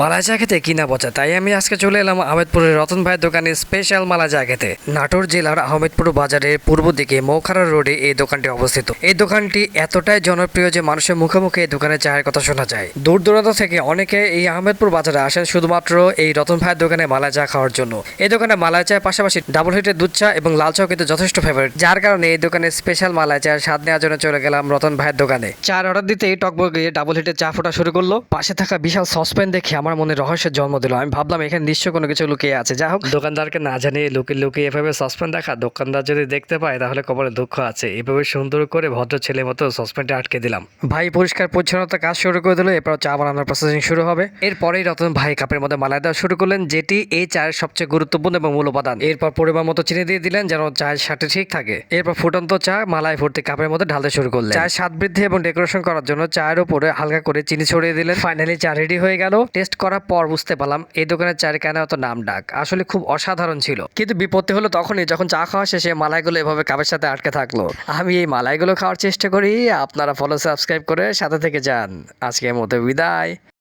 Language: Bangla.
মালা চা খেতে কিনা পচা? তাই আমি আজকে চলে এলাম আহমেদপুরের রতন ভাইয়ের দোকানে স্পেশাল মালা চা খেতে নাটোর জেলার আহমেদপুর বাজারের পূর্ব দিকে মৌখারা রোডে এই দোকানটি অবস্থিত। এই দোকানটি এতটাই জনপ্রিয় যে মানুষের মুখে মুখে এই দোকানে চায়ের কথা শোনা যায়। দূর দূরান্ত থেকে অনেকে এই আহমেদপুর বাজারে আসেন শুধুমাত্র এই রতন ভাইয়ের দোকানে মালা চা খাওয়ার জন্য। এই দোকানে মালাই চায়ের পাশাপাশি ডাবল হিটের দুধ চা এবং লাল চাও কিন্তু যথেষ্ট ফেভারিট যার কারণে এই দোকানে স্পেশাল মালাই চায়ের স্বাদ নেওয়ার জন্য চলে গেলাম রতন ভাইয়ের দোকানে। চার অর্ডার দিতেই টকবক গিয়ে ডাবল হিটের চা ফোটা শুরু করল। পাশে থাকা বিশাল সসপ্যান দেখে আমার মনে রহস্যের জন্ম দিল। আমি ভাবলাম এখানে নিশ্চয় কোনো কিছু লুকিয়ে আছে। যা হোক। দোকানদারকে না জানিয়ে লুকিয়ে লুকিয়ে এভাবে সসপ্যান দেখা দোকানদার যদি দেখতে পায় তাহলে কবরে দুঃখ আছে। এভাবে সুন্দর করে ভদ্র ছেলে মতো সসপ্যানটা আটকে দিলাম। ভাই পরিষ্কার পরিচ্ছন্নতা কাজ শুরু করে দিল। এরপর চা বানানোর প্রসেসিং শুরু হবে। এরপরেই রতন ভাই কাপের মধ্যে মালাই দেওয়া শুরু করলেন যেটি এই চায়ের সবচেয়ে গুরুত্বপূর্ণ এবং মূল উপাদান। এরপর পরিমাণ মতো চিনি দিয়ে দিলেন যেন চায়ের স্বাদটা ঠিক থাকে। এরপর ফুটন্ত চা মালাই ভর্তি কাপের মধ্যে ঢালতে শুরু করলেন। চায়ের স্বাদ বৃদ্ধি এবং ডেকোরেশন করার জন্য চায়ের উপরে হালকা করে চিনি ছড়িয়ে দিলেন। ফাইনালি চা রেডি হয়ে গেল। টেস্ট করার পর বুঝতে পারলাম, এই দোকানের চায়ের কেন এত নাম ডাক। আসলে খুব অসাধারণ ছিল। কিন্তু বিপত্তি হলো তখনই যখন চা খাওয়া শেষে মালাইগুলো এভাবে কাপের সাথে আটকে থাকল। আমি এই মালাইগুলো খাওয়ার চেষ্টা করি, আপনারা ফলো সাবস্ক্রাইব করে সাথে থেকে যান। আজকের মতো বিদায়।